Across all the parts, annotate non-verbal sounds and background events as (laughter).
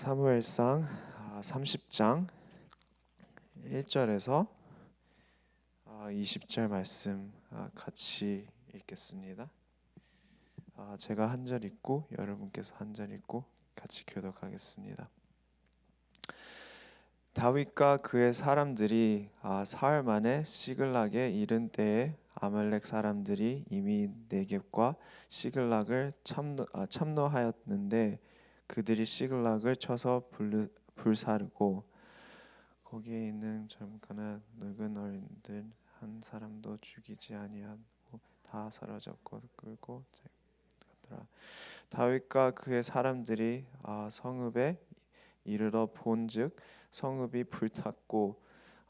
사무엘상 30장 1절에서 20절 말씀 아, 같이 읽겠습니다. 아, 제가 한 절 읽고 여러분께서 한 절 읽고 같이 교독하겠습니다. 다윗과 그의 사람들이 아, 사흘 만에 시글락에 이른 때에 아말렉 사람들이 이미 네겝과 시글락을 참노, 아, 참노하였는데 그들이 시글락을 쳐서 불, 불사르고 거기에 있는 젊거나 늙은 어린들 한 사람도 죽이지 아니하고 다 사로잡고 끌고 갔더라. 다윗과 그의 사람들이 아, 성읍에 이르러 본즉 성읍이 불탔고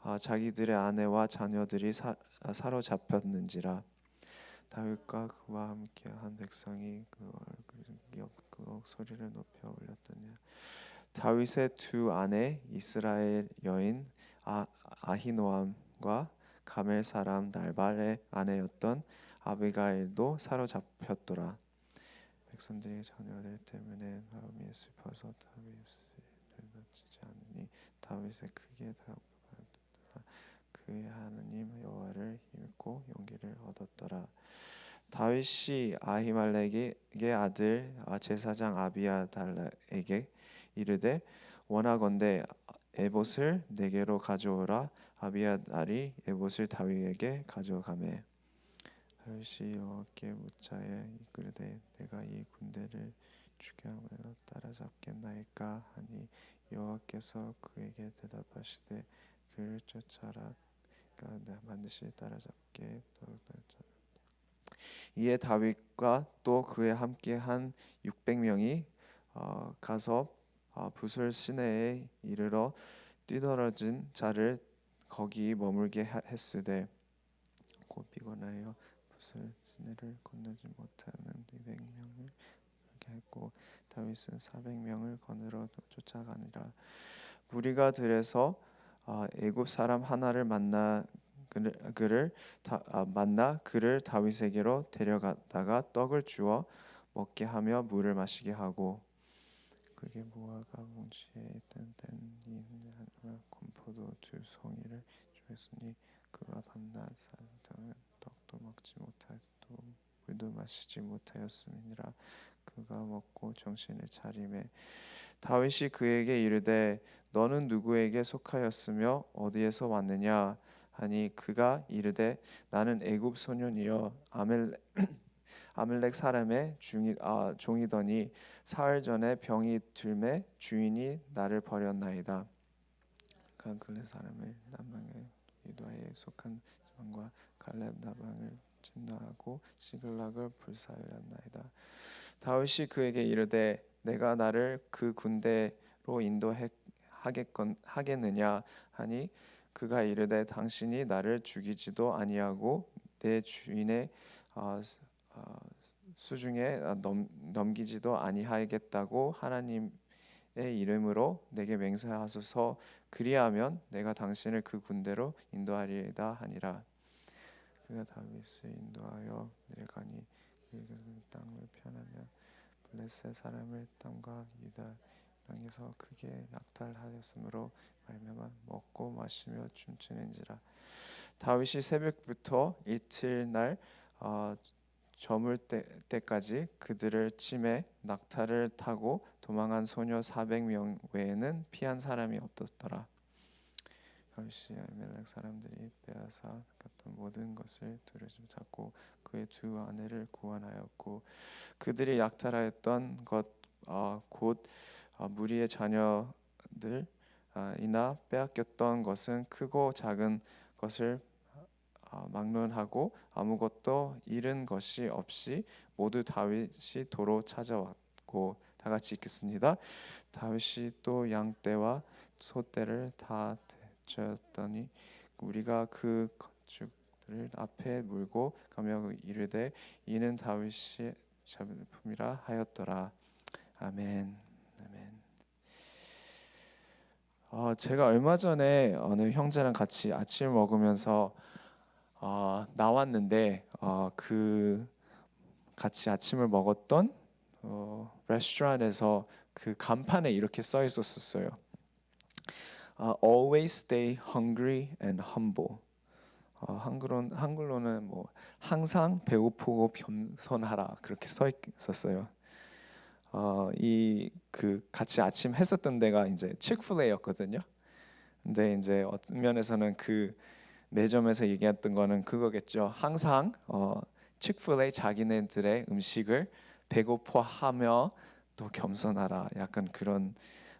아, 자기들의 아내와 자녀들이 사, 아, 사로잡혔는지라 다윗과 그와 함께 한 백성이 그 얼굴 그 소리를 높여 올렸더니 다윗의 두 아내 이스라엘 여인 아, 아히노암과 가멜 사람 날발의 아내였던 아비가일도 사로잡혔더라. 백성들이 자녀들 때문에 마음이 슬퍼서 다윗을 놓치지 않으니 다윗의 크게 그의 하나님 여호와를 힘입고 용기를 얻었더라. 다윗이 아히말렉의 아들 제사장 아비아달에게 이르되 원하건대 에봇을 내게로 가져오라. 아비아달이 에봇을 다윗에게 가져가매. 다윗이 여호와께 묻자에 이르되 내가 이 군대를 주경하며 따라잡겠나이까? 하니 여호와께서 그에게 대답하시되 그를 쫓아라. 그가 반드시 따라잡게 이에 다윗과 또 그에 함께한 600명이 어, 가서 어, 부술 시내에 이르러 뛰떨어진 자를 거기 머물게 했으되 곧 피곤하여 부술 시내를 건너지 못하는 200명을 그렇게 했고 다윗은 400명을 거느러 쫓아가니라. 무리가 들에서 어, 애굽 사람 하나를 만나 그를, 그를 다, 아, 만나 그를 다윗에게로 데려갔다가 떡을 주어 먹게 하며 물을 마시게 하고. 그게 모아가 뭉치에 있던 건포도 두 송이를 주었으니 그가 밤낮 산동안 떡도 먹지 못하고 물도 마시지 못하였음이니라. 그가 먹고 정신을 차림에 다윗이 그에게 이르되 너는 누구에게 속하였으며 어디에서 왔느냐 하니 그가 이르되 나는 애굽 소년이여 아멜 (clears throat) 아멜렉 사람의 중이 아 종이더니 사흘 전에 병이 들매 주인이 나를 버렸나이다. 간클레 사람을 남방의 유다에 속한 지방과 갈렙 나방을 진노하고 시글락을 불살렸나이다. 다윗이 그에게 이르되 내가 나를 그 군대로 인도하겠느냐 하니 그가 이르되 당신이 나를 죽이지도 아니하고 내 주인의 어, 어, 수중에 넘, 넘기지도 아니하겠다고 하나님의 이름으로 내게 맹세하소서. 그리하면 내가 당신을 그 군대로 인도하리이다 하니라. 그가 다윗을 인도하여 내려가니 그 땅을 편하며 블레셋 사람을 땅과 유다 땅에서 크게 약탈하였으므로 말미암아 먹고 마시며 춤추는지라 다윗이 새벽부터 이틀날 어, 저물 때, 때까지 그들을 침해 낙타를 타고 도망한 소녀 400명 외에는 피한 사람이 없었더라. 다윗이 아멜렉 사람들이 빼앗아 갔던 모든 것을 두루잡고 그의 두 아내를 구원하였고 그들이 약탈하였던 것곧 어, 어, 무리의 자녀들 아, 이나 빼앗겼던 것은 크고 작은 것을 아, 막론하고 아무것도 잃은 것이 없이 모두 다윗이 도로 찾아왔고 다 같이 읽겠습니다. 다윗이 또 양 떼와 소 떼를 다 대처했더니 우리가 그 건축들을 앞에 물고 가며 이르되 이는 다윗의 작품이라 하였더라. 아멘. 어, 제가 얼마 전에 어느 형제랑 같이 아침을 먹으면서 어, 나왔는데 어, 그 같이 아침을 먹었던 어, 레스토랑에서 그 간판에 이렇게 써 있었었어요. 아, always stay hungry and humble. 어, 한글로 한글로는 뭐 항상 배고프고 겸손하라 그렇게 써 있었어요. 어, 이 그 같이 아침 했었던 데가 이제 칙플레이였거든요. 근데 이제 어떤 면에서는 그 매점에서 얘기했던 거는 그거겠죠. 항상 어, 칙플레이 자기네들의 음식을 배고파하며 또 겸손하라. 약간 그런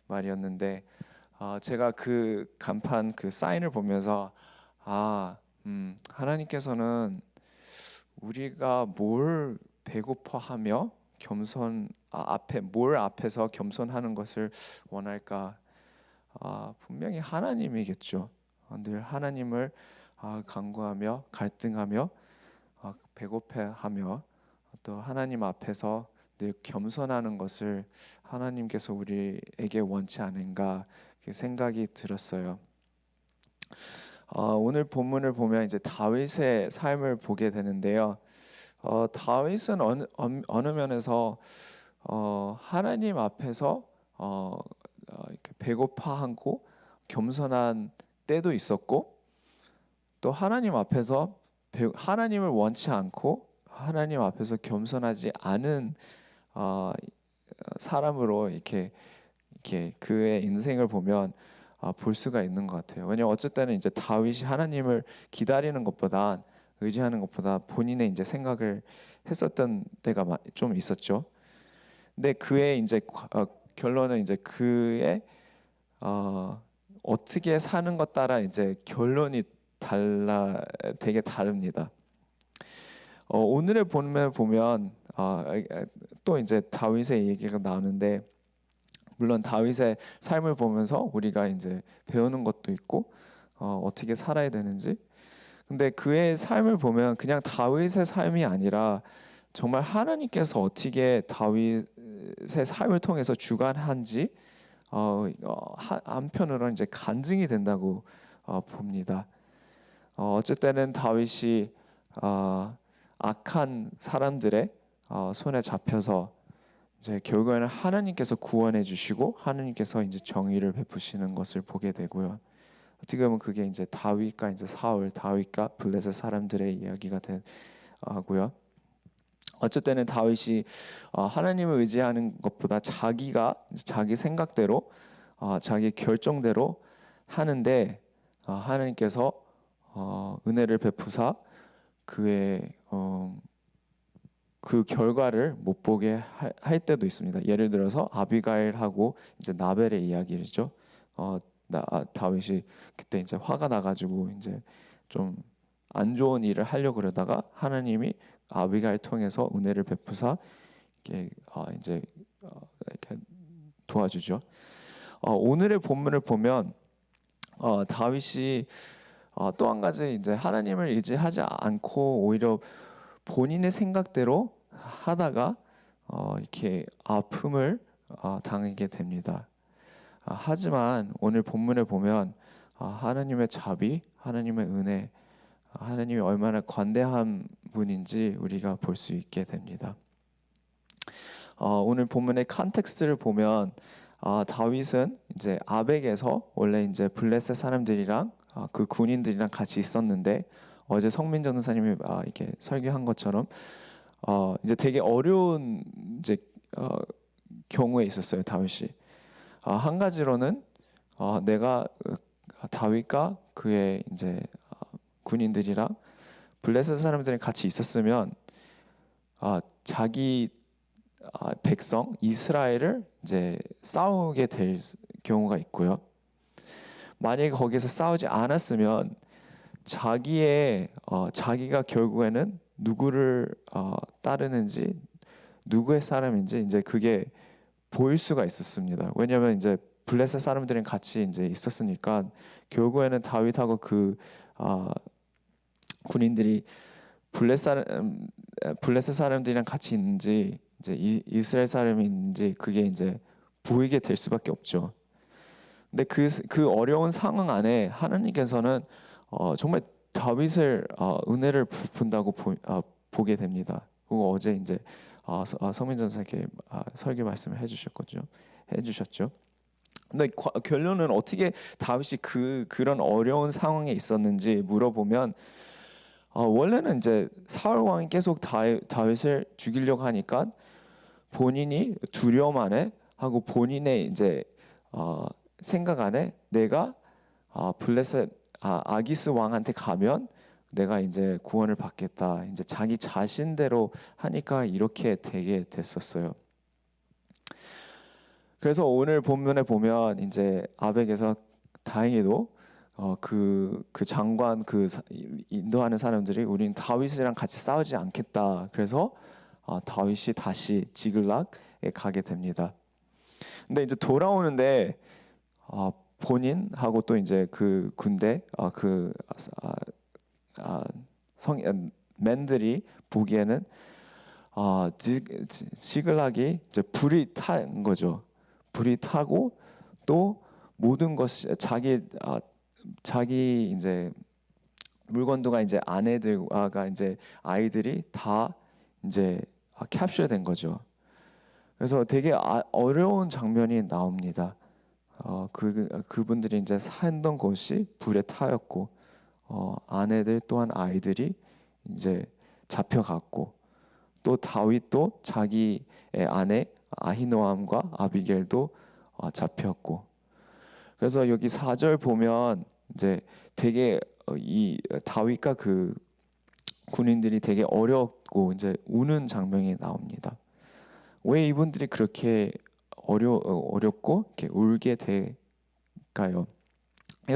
말이었는데 어, 제가 그 간판 그 사인을 보면서 아, 음, 하나님께서는 우리가 뭘 배고파하며 겸손 아, 앞에 뭘 앞에서 겸손하는 것을 원할까? 아, 분명히 하나님이겠죠. 아, 늘 하나님을 아, 간구하며 갈등하며 아, 배고파하며 또 하나님 앞에서 늘 겸손하는 것을 하나님께서 우리에게 원치 않은가 그 생각이 들었어요. 어, 오늘 본문을 보면 이제 다윗의 삶을 보게 되는데요. 어, 다윗은 어느, 어느- 면에서 어, 하나님 앞에서 어, 어, 배고파하고 겸손한 때도 있었고 또 하나님 앞에서 배- 하나님을 원치 않고 하나님 앞에서 겸손하지 않은 어, 사람으로 이렇게 이렇게 그의 인생을 보면 아, 볼 수가 있는 것 같아요. 어쩔 때는 이제 다윗이 하나님을 기다리는 것보다 의지하는 것보다 본인의 이제 생각을 했었던 때가 마- 좀 있었죠. 근데 그의 이제 과- 어, 결론은 이제 그의 어, 어떻게 사는 것 따라 이제 결론이 달라 되게 다릅니다. 어, 오늘의 본문을 보면 어, 또 이제 다윗의 얘기가 나오는데 물론 다윗의 삶을 보면서 우리가 이제 배우는 것도 있고 어, 어떻게 살아야 되는지. 근데 그의 삶을 보면 그냥 다윗의 삶이 아니라 정말 하나님께서 어떻게 다윗의 삶을 통해서 주관한지 어, 어, 하- 한편으로 이제 간증이 된다고 어, 봅니다. 어, 어쩔 때는 다윗이 어, 악한 사람들의 어, 손에 잡혀서 이제 결국에는 하나님께서 구원해 주시고 하나님께서 이제 정의를 베푸시는 것을 보게 되고요. 어떻게 보면 그게 이제 다윗과 이제 사울, 다윗과 블레셋 사람들의 이야기가 되고요. 어쩔 때는 다윗이 어, 하나님을 의지하는 것보다 자기가 자기 생각대로 어, 자기 결정대로 하는데 어, 하나님께서 어, 은혜를 베푸사 그의 어, 그 결과를 못 보게 할, 할 때도 있습니다. 예를 들어서 아비가일하고 이제 나벨의 이야기죠. 어, 나, 아, 다윗이 그때 이제 화가 나가지고 이제 좀 안 좋은 일을 하려 고 그러다가 하나님이 아비가일 통해서 은혜를 베푸사 이렇게 어, 이제 어, 이렇게 도와주죠. 어, 오늘의 본문을 보면 어, 다윗이 어, 또한 가지 이제 하나님을 의지하지 않고 오히려 본인의 생각대로 하다가 어, 이렇게 아픔을 어, 당하게 됩니다. 아, 하지만 오늘 본문을 보면 아, 하나님의 자비, 하나님의 은혜, 아, 하나님이 얼마나 관대한 분인지 우리가 볼 수 있게 됩니다. 어, 오늘 본문의 컨텍스트를 보면 아, 다윗은 이제 아벡에서 원래 이제 블레셋 사람들이랑 아, 그 군인들이랑 같이 있었는데 어제 성민 전도사님이 아, 이렇게 설교한 것처럼 어, 이제 되게 어려운 이제 어, 경우에 있었어요 다윗이 아, 한 가지로는 어, 내가 어, 다윗과 그의 이제 어, 군인들이랑 블레셋 사람들이 같이 있었으면 아, 자기 아, 백성 이스라엘을 이제 싸우게 될 경우가 있고요. 만약에 거기서 싸우지 않았으면 자기의 어, 자기가 결국에는 누구를 어, 따르는지 누구의 사람인지 이제 그게 보일 수가 있었습니다. 왜냐하면 이제 블레셋 사람들이랑 같이 이제 있었으니까 결국에는 다윗하고 그 어, 군인들이 블레셋 블레셋 사람들이랑 같이 있는지 이제 이, 이스라엘 사람이 있는지 그게 이제 보이게 될 수밖에 없죠. 근데 그 그 어려운 상황 안에 하나님께서는 어, 정말 다윗을 어, 은혜를 본다고 보, 어, 보게 됩니다. 그리고 어제 이제 어, 서- 어, 성민 전사께 어, 설교 말씀을 해주셨거든요. 해주셨죠. 근데 과- 결론은 어떻게 다윗이 그 그런 어려운 상황에 있었는지 물어보면 어, 원래는 이제 사울 왕이 계속 다윗, 다윗을 죽이려고 하니까 본인이 두려움 안에 하고 본인의 이제 어, 생각 안에 내가 아, 블레셋 아, 아기스 왕한테 가면 내가 이제 구원을 받겠다. 이제 자기 자신대로 하니까 이렇게 되게 됐었어요. 그래서 오늘 본문에 보면 이제 아벡에서 다행히도 어, 그, 그 장관 그 사- 인도하는 사람들이 우린 다윗이랑 같이 싸우지 않겠다. 그래서 어, 다윗이 다시 지글락에 가게 됩니다. 근데 이제 돌아오는데 어, 본인하고 또 이제 그 군대 어, 그 아, 아, 성 아, 맨들이 보기에는 아, 지, 지, 지글락이 이제 불이 탄 거죠. 불이 타고 또 모든 것이 자기 아, 자기 이제 물건도가 이제 아내들과 이제 아이들이 다 이제 캡처 된 거죠. 그래서 되게 아, 어려운 장면이 나옵니다. 어, 그 그분들이 이제 살던 곳이 불에 타였고 어, 아내들 또한 아이들이 이제 잡혀갔고 또 다윗도 자기의 아내 아히노암과 아비겔도 어, 잡혔고 그래서 여기 4절 보면 이제 되게 어, 이 다윗과 그 군인들이 되게 어렵고 이제 우는 장면이 나옵니다. 왜 이분들이 그렇게 어려 어, 어렵고 이렇게 울게 될까요?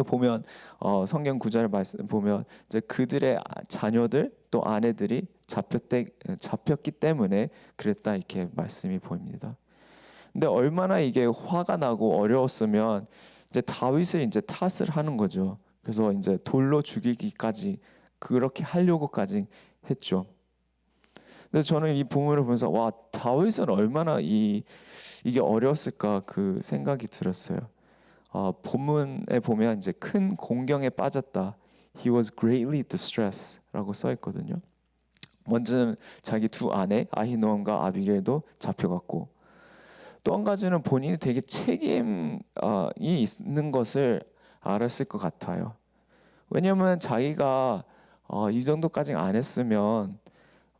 보면 어, 성경 구절 말씀 보면 이제 그들의 아- 자녀들 또 아내들이 잡혔대 잡혔기 때문에 그랬다 이렇게 말씀이 보입니다. 근데 얼마나 이게 화가 나고 어려웠으면 이제 다윗을 이제 탓을 하는 거죠. 그래서 이제 돌로 죽이기까지 그렇게 하려고까지 했죠. 근데 저는 이 본문을 보면서 와 다윗은 얼마나 이 이게 어려웠을까 그 생각이 들었어요. 어, 본문에 보면 이제 큰 공경에 빠졌다. He was greatly distress라고 써 있거든요. 먼저는 자기 두 아내 아히노암과 아비겔도 잡혀갔고 또 한 가지는 본인이 되게 책임이 있는 것을 알았을 것 같아요. 왜냐하면 자기가 어, 이 정도까지 안 했으면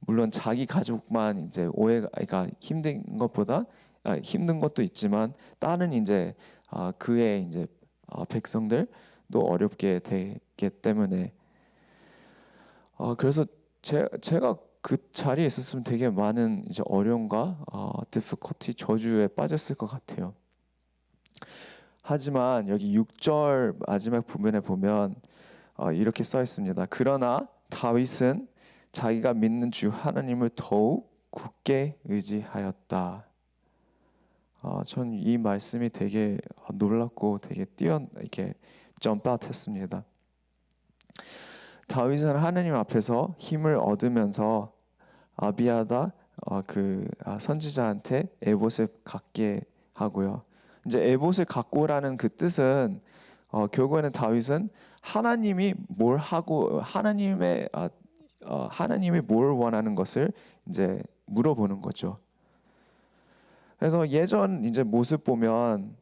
물론 자기 가족만 이제 오해가 그러니까 힘든 것보다 아, 힘든 것도 있지만 다른 이제 아, 그의 이제 아, 백성들도 어렵게 되기 때문에 어, 그래서 제, 제가 그 자리에 있었으면 되게 많은 이제 어려움과 어, difficulty 저주에 빠졌을 것 같아요. 하지만 여기 6절 마지막 부분에 보면 어, 이렇게 써 있습니다. 그러나 다윗은 자기가 믿는 주 하나님을 더욱 굳게 의지하였다. 어, 전이 말씀이 되게 놀랍고 되게 뛰어 이렇게 점프아웃했습니다. 다윗은 하나님 앞에서 힘을 얻으면서 아비아다 어, 그 아, 선지자한테 에봇을 갖게 하고요. 이제 에봇을 갖고라는 그 뜻은 어, 결국에는 다윗은 하나님이 뭘 하고 하나님의 아, 어, 하나님이 뭘 원하는 것을 이제 물어보는 거죠. 그래서 예전 이제 모습 보면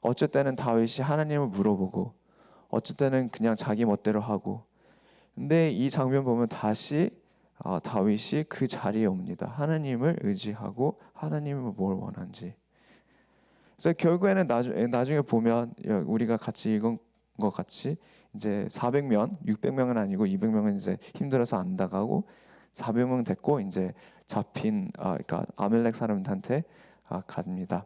어쩔 때는 다윗이 하나님을 물어보고 어쩔 때는 그냥 자기 멋대로 하고 근데 이 장면 보면 다시 어, 다윗이 그 자리에 옵니다. 하나님을 의지하고 하나님은 뭘 원하는지. 그래서 결국에는 나중, 나중에 보면 우리가 같이 읽은 것 같이 이제 400명, 600명은 아니고 200명은 이제 힘들어서 안 나가고 400명 됐고 이제 잡힌 아 그러니까 아멜렉 사람한테 아, 갑니다.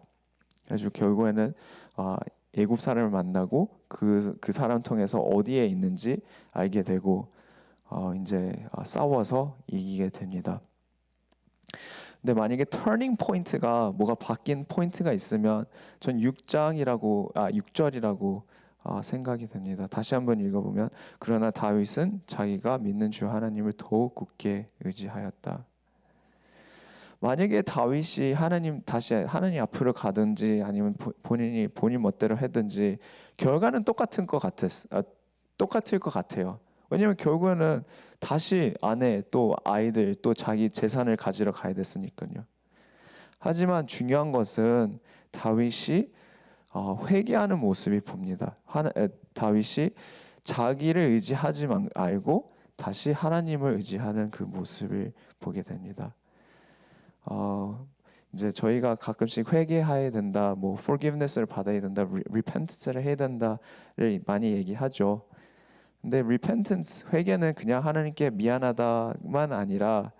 그래서 결국에는 아, 애굽 사람을 만나고 그 그 사람 통해서 어디에 있는지 알게 되고 어, 이제 아, 싸워서 이기게 됩니다. 근데 만약에 터닝 포인트가 뭐가 바뀐 포인트가 있으면 전 6장이라고 아 6절이라고 아, 생각이 됩니다. 다시 한번 읽어보면 그러나 다윗은 자기가 믿는 주 하나님을 더욱 굳게 의지하였다. 만약에 다윗이 하나님 다시 하나님 앞으로 가든지 아니면 보- 본인이 본인 멋대로 했든지 결과는 똑같은 것 같았 아, 똑같을 것 같아요. 왜냐하면 결국에는 다시 아내 또 아이들 또 자기 재산을 가지러 가야 됐으니까요. 하지만 중요한 것은 다윗이 어, 회개하는 모습이 봅니다. 다윗이 자기를 의지하지 말- 말고 다시 하나님을 의지하는 그 모습을 보게 됩니다. 어, 이제 저희가 가끔씩 회개해야 된다, 뭐 forgiveness를 받아야 된다, re- repentance를 해야 된다를 많이 얘기하죠. 근데 repentance 회개는 그냥 하나님께 미안하다만 아니라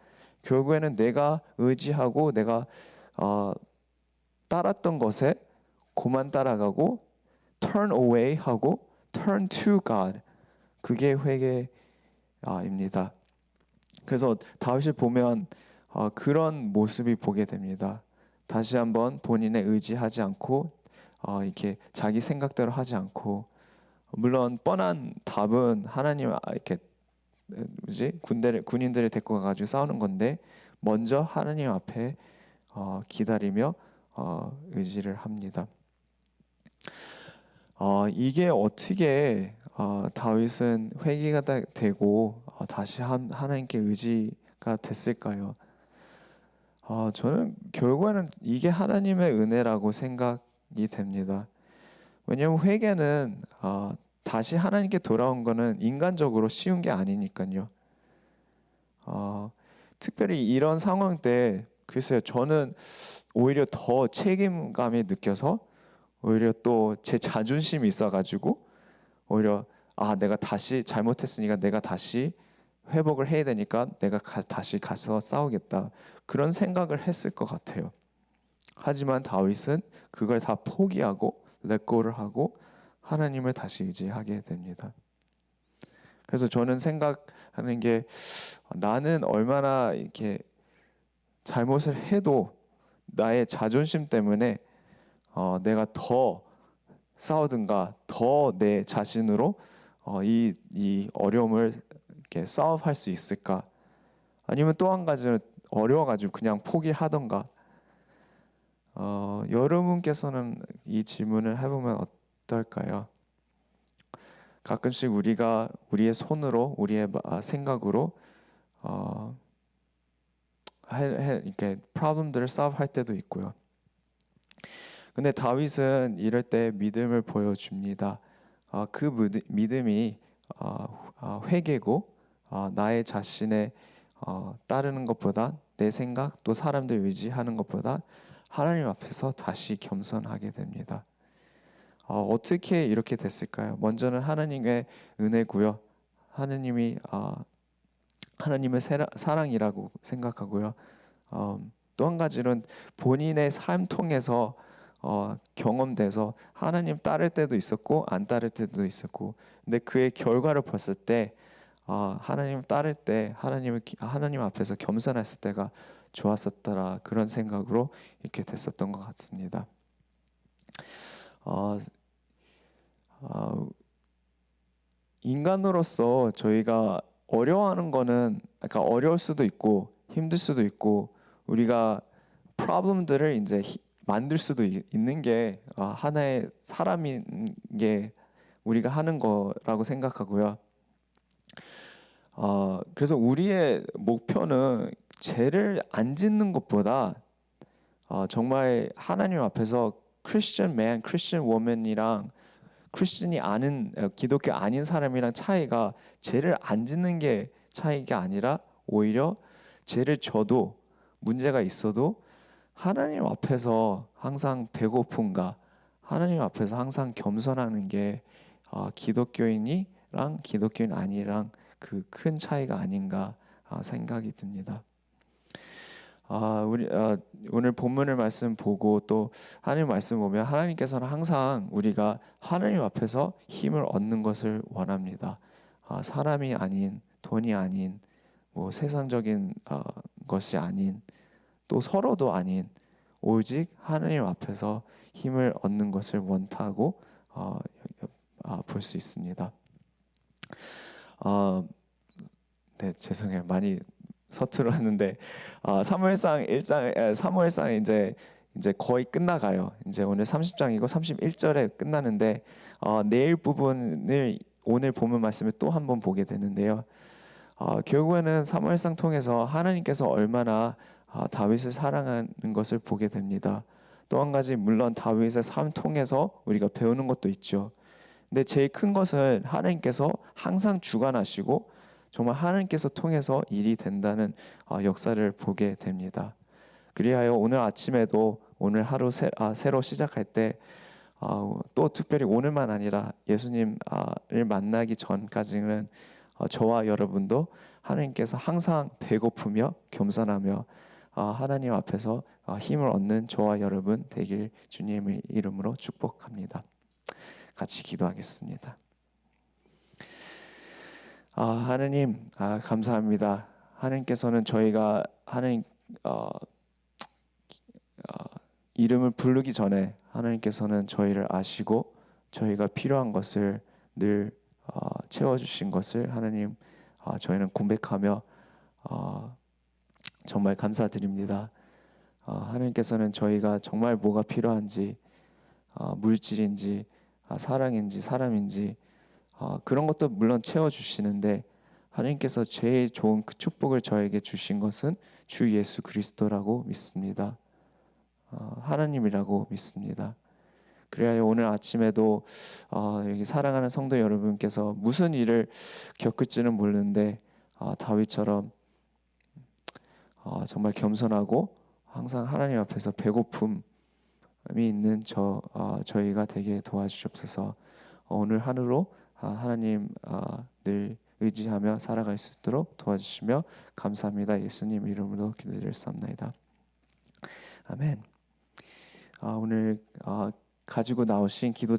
결국에는 내가 의지하고 내가 어, 따랐던 것에 고만 따라가고 turn away 하고 turn to God 그게 회개입니다. 그래서 다윗을 보면 어, 그런 모습이 보게 됩니다. 다시 한번 본인의 의지하지 않고 어, 이렇게 자기 생각대로 하지 않고 물론 뻔한 답은 하나님 아, 이렇게 에, 뭐지 군대를 군인들을 데리고 가가지고 싸우는 건데 먼저 하나님 앞에 어, 기다리며 어, 의지를 합니다. 어, 이게 어떻게 어, 다윗은 회개가 다- 되고 어, 다시 한, 하나님께 의지가 됐을까요? 어, 저는 결국에는 이게 하나님의 은혜라고 생각이 됩니다. 왜냐하면 회개는 어, 다시 하나님께 돌아온 거는 인간적으로 쉬운 게 아니니까요. 어, 특별히 이런 상황 때 글쎄요, 저는 오히려 더 책임감이 느껴서 오히려 또 제 자존심이 있어가지고 오히려 아 내가 다시 잘못했으니까 내가 다시 회복을 해야 되니까 내가 가- 다시 가서 싸우겠다 그런 생각을 했을 것 같아요. 하지만 다윗은 그걸 다 포기하고 렛고를 하고 하나님을 다시 의지하게 됩니다. 그래서 저는 생각하는 게 나는 얼마나 이렇게 잘못을 해도 나의 자존심 때문에 어, 내가 더 싸우든가 더 내 자신으로 어, 이, 이 어려움을 이렇게 싸움할 수 있을까? 아니면 또 한 가지는 어려워가지고 그냥 포기하던가. 어, 여러분께서는 이 질문을 해보면 어떨까요? 가끔씩 우리가 우리의 손으로 우리의 마- 생각으로 어, 해, 해, 이렇게 프로블럼들을 solve 할 때도 있고요. 근데 다윗은 이럴 때 믿음을 보여줍니다. 어, 그 믿음이 어, 어, 회개고 어, 나의 자신의 어, 따르는 것보다 내 생각 또 사람들 의지하는 것보다 하나님 앞에서 다시 겸손하게 됩니다. 어, 어떻게 이렇게 됐을까요? 먼저는 하나님의 은혜고요. 하나님이 어, 하나님의 세라- 사랑이라고 생각하고요. 어, 또한 가지는 본인의 삶 통해서 어, 경험돼서 하나님 따를 때도 있었고 안 따를 때도 있었고 근데 그의 결과를 봤을 때 어, 하나님 따를 때 하나님을 기- 하나님 앞에서 겸손했을 때가 좋았었더라 그런 생각으로 이렇게 됐었던 것 같습니다. 어, 어, 인간으로서 저희가 어려워하는 거는 그러니까 어려울 수도 있고 힘들 수도 있고 우리가 프로블럼들을 이제 히- 만들 수도 있- 있는 게 어, 하나의 사람인 게 우리가 하는 거라고 생각하고요. 어, 그래서 우리의 목표는 죄를 안 짓는 것보다 어, 정말 하나님 앞에서 크리스천 맨, 크리스천 워맨이랑 크리스천이 아닌 어, 기독교 아닌 사람이랑 차이가 죄를 안 짓는 게 차이가 아니라 오히려 죄를 져도 문제가 있어도 하나님 앞에서 항상 배고픈가 하나님 앞에서 항상 겸손하는 게 어, 기독교인이랑 기독교인 아니랑 그 큰 차이가 아닌가 아, 생각이 듭니다. 아, 우리 아, 오늘 본문을 말씀 보고 또 하나님 말씀 보면 하나님께서는 항상 우리가 하나님 앞에서 힘을 얻는 것을 원합니다. 아, 사람이 아닌 돈이 아닌 뭐 세상적인 어, 것이 아닌 또 서로도 아닌 오직 하나님 앞에서 힘을 얻는 것을 원하고 어, 아, 볼수 있습니다. 어, 네 죄송해요 많이 서툴었는데 어, 사무엘상 1장 에, 사무엘상 이제 이제 거의 끝나가요. 이제 오늘 30장이고 31절에 끝나는데 어, 내일 부분을 오늘 보면 말씀을 또 한 번 보게 되는데요. 어, 결국에는 사무엘상 통해서 하나님께서 얼마나 어, 다윗을 사랑하는 것을 보게 됩니다. 또 한 가지 물론 다윗의 삶 통해서 우리가 배우는 것도 있죠. 근데 제일 큰 것은 하나님께서 항상 주관하시고 정말 하나님께서 통해서 일이 된다는 어, 역사를 보게 됩니다. 그리하여 오늘 아침에도 오늘 하루 새, 아, 새로 시작할 때 어, 또 특별히 오늘만 아니라 예수님을 만나기 전까지는 어, 저와 여러분도 하나님께서 항상 배고프며 겸손하며 어, 하나님 앞에서 어, 힘을 얻는 저와 여러분 되길 주님의 이름으로 축복합니다. 같이 기도하겠습니다. 아, 하나님 아, 감사합니다. 하나님께서는 저희가 하나님 어, 어, 이름을 부르기 전에 하나님께서는 저희를 아시고 저희가 필요한 것을 늘 어, 채워주신 것을 하나님 어, 저희는 고백하며 어, 정말 감사드립니다. 어, 하나님께서는 저희가 정말 뭐가 필요한지 어, 물질인지 아, 사랑인지 사람인지 어, 그런 것도 물론 채워주시는데 하나님께서 제일 좋은 그 축복을 저에게 주신 것은 주 예수 그리스도라고 믿습니다. 어, 하나님이라고 믿습니다. 그래야 오늘 아침에도 어, 여기 사랑하는 성도 여러분께서 무슨 일을 겪을지는 모르는데 어, 다윗처럼 어, 정말 겸손하고 항상 하나님 앞에서 배고픔이 있는 저 어, 저희가 되게 도와주시옵소서. 어, 오늘 하루로 아, 하나님 아, 늘 의지하며 살아갈 수 있도록 도와주시며 감사합니다. 예수님 이름으로 기도드렸습니다. 아멘. 아, 오늘 아, 가지고 나오신 기도